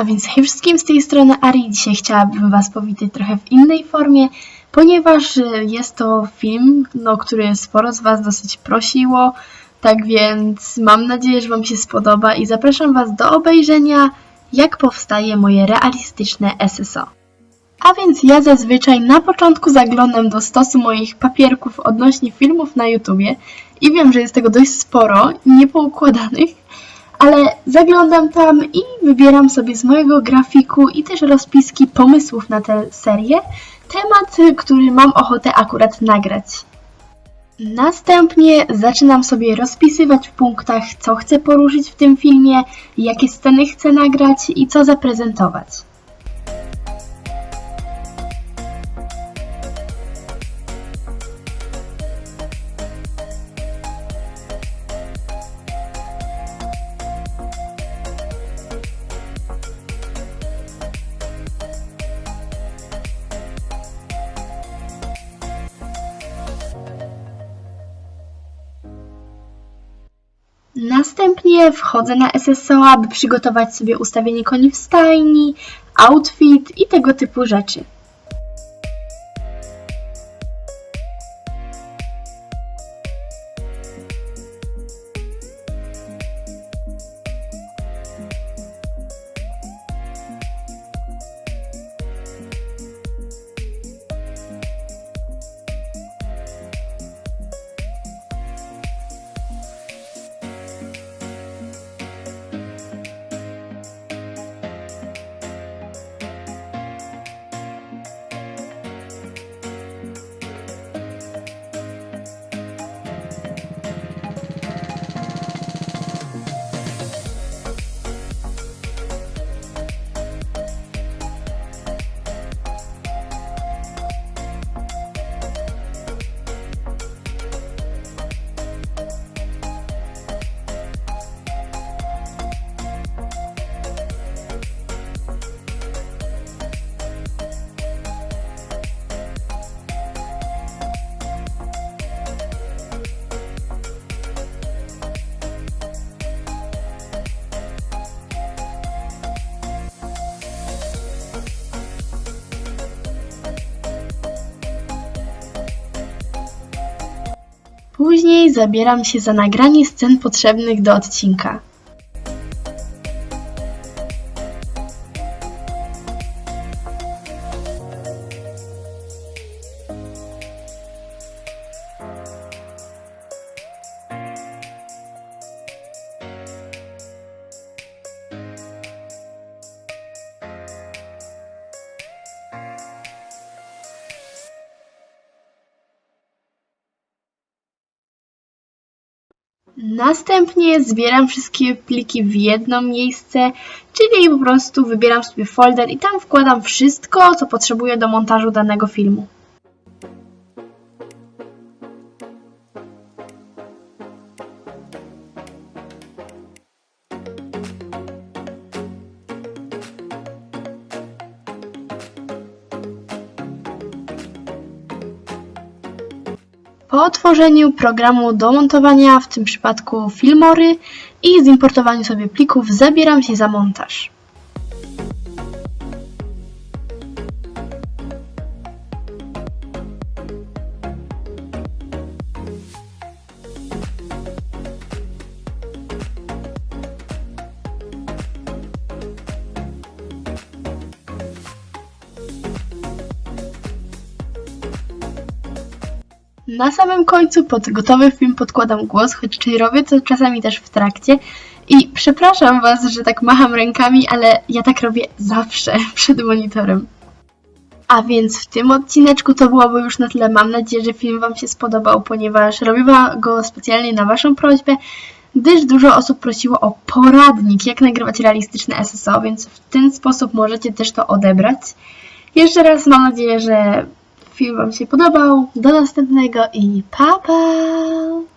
A więc hej wszystkim z tej strony Ari. Dzisiaj chciałabym Was powitać trochę w innej formie, ponieważ e, jest to film, no, który sporo z Was dosyć prosiło. Tak więc mam nadzieję, że Wam się spodoba i zapraszam Was do obejrzenia, jak powstaje moje realistyczne SSO. A więc ja zazwyczaj na początku zaglądam do stosu moich papierków odnośnie filmów na YouTubie i wiem, że jest tego dość sporo, niepoukładanych, ale zaglądam tam i wybieram sobie z mojego grafiku i też rozpiski pomysłów na tę serię temat, który mam ochotę akurat nagrać. Następnie zaczynam sobie rozpisywać w punktach, co chcę poruszyć w tym filmie, jakie sceny chcę nagrać i co zaprezentować. Następnie wchodzę na SSO, aby przygotować sobie ustawienie koni w stajni, outfit i tego typu rzeczy. Później zabieram się za nagranie scen potrzebnych do odcinka. Następnie zbieram wszystkie pliki w jedno miejsce, czyli po prostu wybieram sobie folder i tam wkładam wszystko, co potrzebuję do montażu danego filmu. Po otworzeniu programu do montowania, w tym przypadku Filmory i zimportowaniu sobie plików, zabieram się za montaż. Na samym końcu pod gotowy film podkładam głos, choć robię to czasami też w trakcie. I przepraszam Was, że tak macham rękami, ale ja tak robię zawsze przed monitorem. A więc w tym odcineczku to byłoby już na tyle. Mam nadzieję, że film Wam się spodobał, ponieważ robiłam go specjalnie na Waszą prośbę, gdyż dużo osób prosiło o poradnik, jak nagrywać realistyczne SSO, więc w ten sposób możecie też to odebrać. Jeszcze raz mam nadzieję, że film Wam się podobał. Do następnego i pa pa!